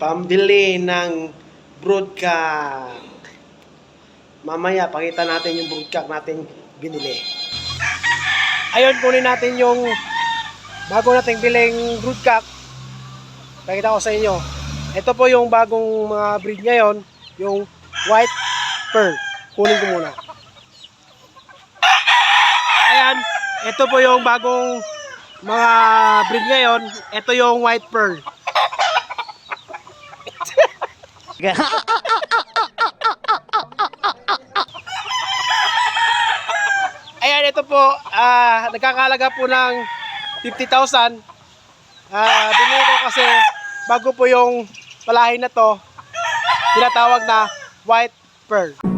pambili ng broodcock. Mamaya, pakita natin yung broodcock natin binili. Ayun, kunin natin yung bago nating biling broodcock. Pakita ko sa inyo. Ito po yung bagong mga breed ngayon, yung white pearl. Kunin ko muna. Ayan, ito po yung bagong mga breed ngayon. Ito yung white pearl. Ayan, ito po, ah nagkakalaga po ng 50,000. Ah, binili ko kasi bago po yung palahin na to, tinatawag na white pearl.